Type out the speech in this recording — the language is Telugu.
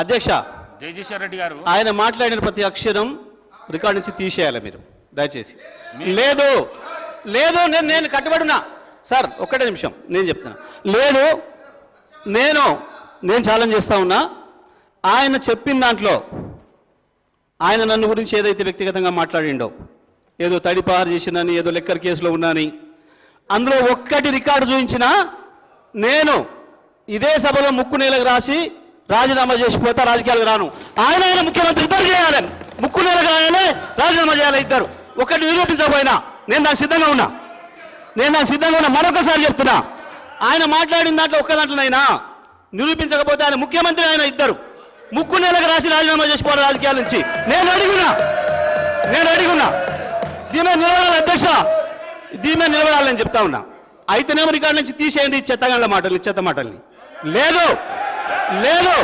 అధ్యక్ష రెడ్డి గారు. ఆయన మాట్లాడిన ప్రతి అక్షరం రికార్డ్ నుంచి తీసేయాలి మీరు దయచేసి. లేదు లేదు నేను నేను కట్టుబడినా. సార్ ఒక్కటే నిమిషం నేను చెప్తున్నా. లేదు నేను నేను ఛాలెంజ్ చేస్తా ఉన్నా. ఆయన చెప్పిన దాంట్లో ఆయన నన్ను గురించి ఏదైతే వ్యక్తిగతంగా మాట్లాడిండో ఏదో తడిపారు చేసిందని ఏదో లెక్కర్ కేసులో ఉన్నాని అందులో ఒక్కటి రికార్డు చూపించినా నేను ఇదే సభలో ముక్కు నేలకు రాసి రాజీనామా చేసిపోతా రాజకీయాలకు రాను. ఆయన ఆయన ముఖ్యమంత్రి ఇద్దరు చేయాలి. ముక్కు నేలకు రాజీనామా చేయాలి ఇద్దరు. ఒకటి నిరూపించకపోయినా నేను దానికి సిద్ధంగా ఉన్నా. నేను దానికి సిద్ధంగా ఉన్నా. మరొకసారి చెప్తున్నా. ఆయన మాట్లాడిన దాంట్లో ఒక్క దాంట్లోనైనా నిరూపించకపోతే ఆయన ముఖ్యమంత్రి ఆయన ఇద్దరు. ముక్కు నెలకు రాసి రాజీనామా చేసిపోవాలి రాజకీయాల నుంచి. నేను అడిగున్నా. నేను అడిగున్నా. దీని మీద నిలబడాలి అధ్యక్ష. దీని మీద నిలబడాలని చెప్తా ఉన్నా. అయితేనేమో రికార్డు నుంచి తీసేయండి ఈ మాటలు చెత్త మాటల్ని. లేదు. లేదు.